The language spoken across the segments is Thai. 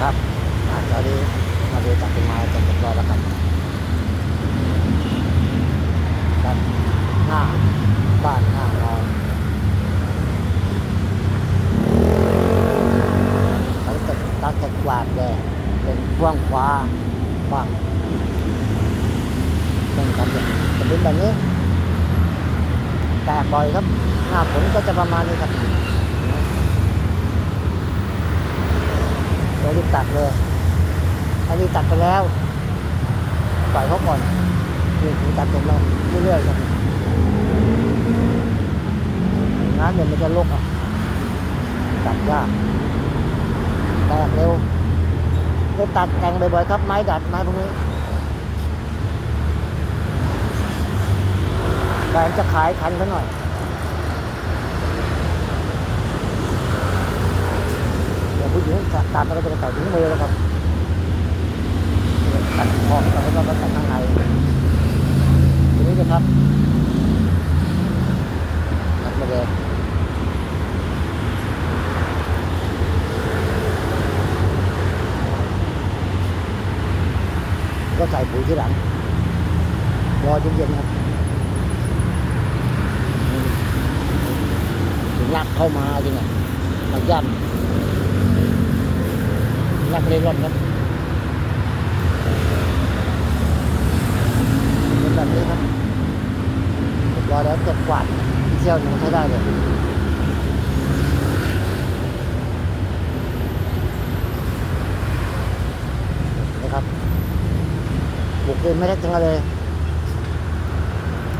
ครับตอนนี้มาดูจากต้นม้กันเรียบร้อยแล้วครับด้านหน้าบ้านหน้าเราเขาจะตัดกระกวาดแดงเป็นกว้างขวาบ้างเป็นกันเป็นแบบนี้แตกบ่อยครับ หน้าฝนก็จะประมาณนี้ครับ เดี๋ยวรีบตัดเลยอันนี้ตัดไปแล้วปล่อยเขาก่อนนี่ผมตัดผมเราเรื่อยๆครับงานเดี๋ยมันจะลกอะตัดยากแตกเร็วได้ตัดแต่งบ่อยๆครับไม้ดัดไม้พวกนี้แต่จะขายคันเขาหน่อย ตัดแล้วก็จะใส่ถุงมือแล้วครับตัดคอแล้วก็ตัดข้างในทีนี้นะครับตัดมาเลยก็ใส่ปุ๋ยที่หลัง รอเย็นๆครับถึงลากเข้ามาจริงอะมาย่ำ นักเรียนร่อนครับเป็นแบบนี้ครับเรียบร้อยแล้วเก็บกวาดเที่ยวหนึ่งใช้ได้เลยนะครับบุกเองไม่ได้จังเลย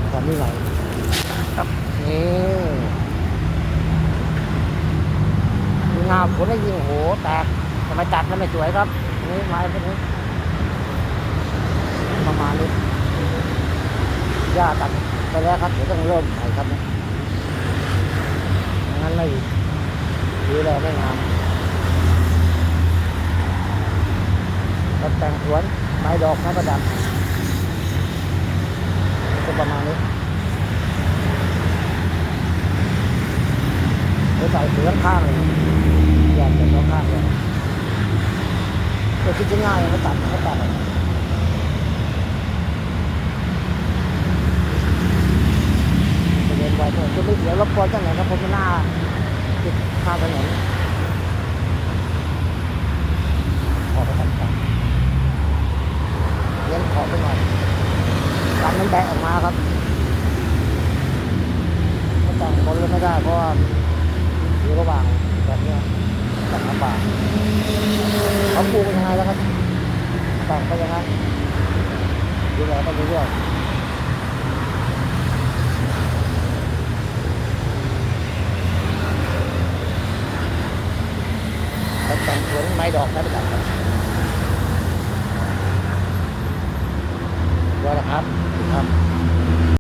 แถมนี่ไหลครับนี่งาฝนได้ยิงโหแตก ทำไมตัดแล้วไม่สวยครับนี่ไม้พวกนี้ประมาณนี้หญ้าตัดไปแล้วครับเดี๋ยวต้องเริ่มใหม่ครับงั้นไม่ดูแลไม่งามตกแต่งสวนไม้ดอกไม้ประดับก็ประมาณนี้เดี๋ยวใส่เสือข้างเลยแยกเป็นสอข้างเลย ก็คิดง่ายๆเขาตัดเขาตัดเรียนไว้ผมจะไม่เสียรบกวนจังไหนครับผมหน้าติดข้างถนนออไปตัดกันเลี้ยงขอไปหน่อยกันมันแบะออกมาครับถ้าแต่งบนเลยไม่ได้เพราะว่า แล้วครับต่างไปอย่างนั้ดูแลไปเรื่อยแล้วแตงสวนไม้ดอกนะไปตับว่าละครับครับ